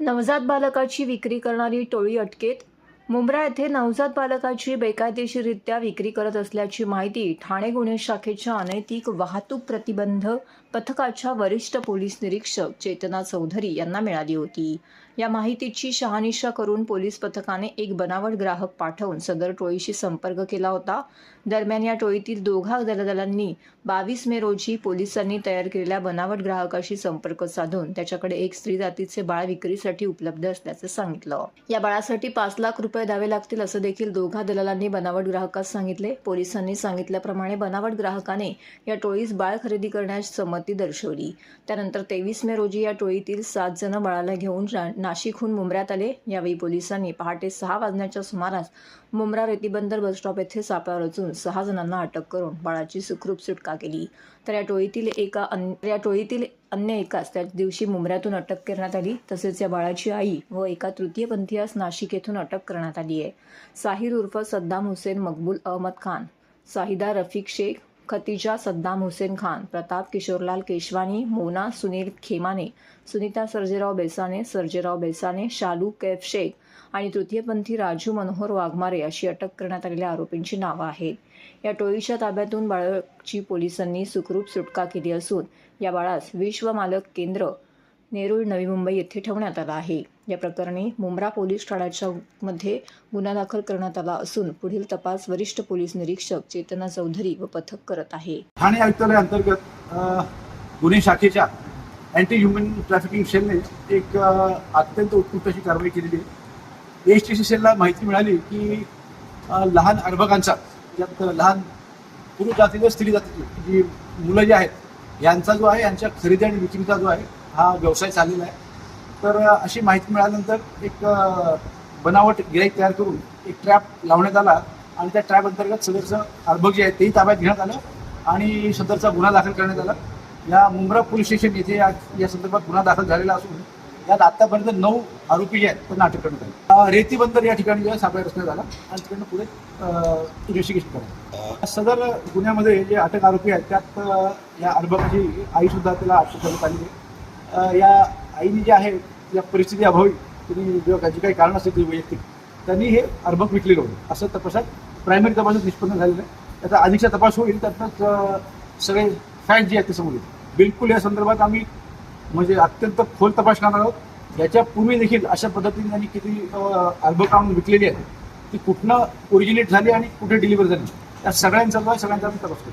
नवजात बालकाची विक्री करणारी टोळी अटकेत? मुंब्रा येथे नवजात बालकाची बेकायदेशीरित्या विक्री करत असल्याची माहिती ठाणे गुन्हे शाखेच्या अनैतिक वाहतूक प्रतिबंध पथकाच्या वरिष्ठ पोलीस निरीक्षक चेतना चौधरी यांना मिळाली होती. या माहितीची शहानिशा करून पोलीस पथकाने एक बनावट ग्राहक पाठवून सदर टोळीशी संपर्क केला होता. दरम्यान या टोळीतील दोघा दलदलांनी बावीस मे रोजी पोलिसांनी तयार केलेल्या बनावट ग्राहकाशी संपर्क साधून त्याच्याकडे एक स्त्री जातीचे बाळ विक्रीसाठी उपलब्ध असल्याचं सांगितलं. या बाळासाठी पाच लाख रुपये द्यावे लागतील असं देखील दोघा दलालांनी बनावट ग्राहकास सांगितले. पोलिसांनी सांगितल्याप्रमाणे बनावट ग्राहकाने या टोळीस बाळ खरेदी करण्यास संमती दर्शवली. त्यानंतर तेवीस मे रोजी या टोळीतील सात जण बाळाला घेऊन नाशिकहून मुंब्र्यात आले. यावेळी पोलिसांनी पहाटे सहा वाजण्याच्या सुमारास मुंब्रा रेतीबंदर बसस्टॉप येथे सापळा रचून सहा जणांना अटक करून बाळाची सुखरूप सुटका केली. तर या टोळीतील एका अन्य या टोळीतील अन्य एकास त्याच दिवशी मुंब्र्यातून अटक करण्यात आली. तसेच या बाळाची आई व एका तृतीयपंथीयास नाशिक येथून अटक करण्यात आली आहे. साहिर उर्फ सद्दाम हुसेन मकबूल अहमद खान साहिदा रफिक शेख खतिजा सद्दाम हुसेन खान प्रताप किशोरलाल केशवानी मोना सुनील खेमाने सुनीता सर्जेराव बेसाने सर्जेराव बेसाने शालू कैफ शेख आणि तृतीयपंथी राजू मनोहर वाघमारे अशी अटक करण्यात आलेल्या आरोपींची नावं आहेत. या टोळीच्या ताब्यातून बाळाची पोलिसांनी सुखरूप सुटका केली असून या बाळास विश्व मालक केंद्र नेरूळ नवी मुंबई येथे ठेवण्यात आला आहे. या प्रकरणी मुंब्रा पोलीस ठाण्याच्या मध्ये गुन्हा दाखल करण्यात आला असून पुढील तपास वरिष्ठ पोलीस निरीक्षक चेतना चौधरी व पथक करत आहे. ठाणे आयुक्तालय अंतर्गत गुन्हे शाखेच्या अँटी ह्युमन ट्रॅफिकिंग सेलने एक अत्यंत उत्कृष्ट अशी कारवाई केलेली आहे. एस टी सी सेलला माहिती मिळाली की लहान अर्भकांचा यात लहान पुरुष जातीचे स्त्री जातीची जी मुलं जी आहेत यांचा जो आहे यांच्या खरेदी आणि विक्रीचा जो आहे हा व्यवसाय चाललेला आहे. तर अशी माहिती मिळाल्यानंतर एक बनावट गिराईक तयार करून एक ट्रॅप लावण्यात आला आणि त्या ट्रॅप अंतर्गत सदरचं अर्भक जे आहे तेही ताब्यात घेण्यात आलं आणि सदरचा गुन्हा दाखल करण्यात आला. या मुंब्रा पोलीस स्टेशन येथे या या संदर्भात गुन्हा दाखल झालेला असून यात आतापर्यंत नऊ आरोपी जे आहेत त्यांना अटक करण्यात आली. रेती बंदर या ठिकाणी जे सापळा रचण्यात आला आणि तिकडनं पुढे इन्व्हेस्टिगेशन करण्यात सदर गुन्ह्यामध्ये जे अटक आरोपी आहेत त्यात या अर्भकाची आईसुद्धा त्याला अटक करण्यात आली आहे. या आईने जे आहे या परिस्थिती अभावी त्यांनी जेव्हा जी काही कारण असतील ती वैयक्तिक त्यांनी हे अर्भक विकलेलं होतं असं तपासात प्रायमरी तपासात निष्पन्न झालेलं आहे. त्याचा अधिकचा तपास होईल त्यातनंच सगळे फॅक्ट जे आहेत ते समोर येतील. बिलकुल या संदर्भात आम्ही म्हणजे अत्यंत खोल तपास करणार आहोत. याच्या पूर्वी देखील अशा पद्धतीने त्यांनी किती अर्भक आणून विकलेली आहेत ती कुठनं ओरिजिनेट झाली आणि कुठे डिलिव्हर झाली या सगळ्यांचा सगळ्यांचा आम्ही तपास करू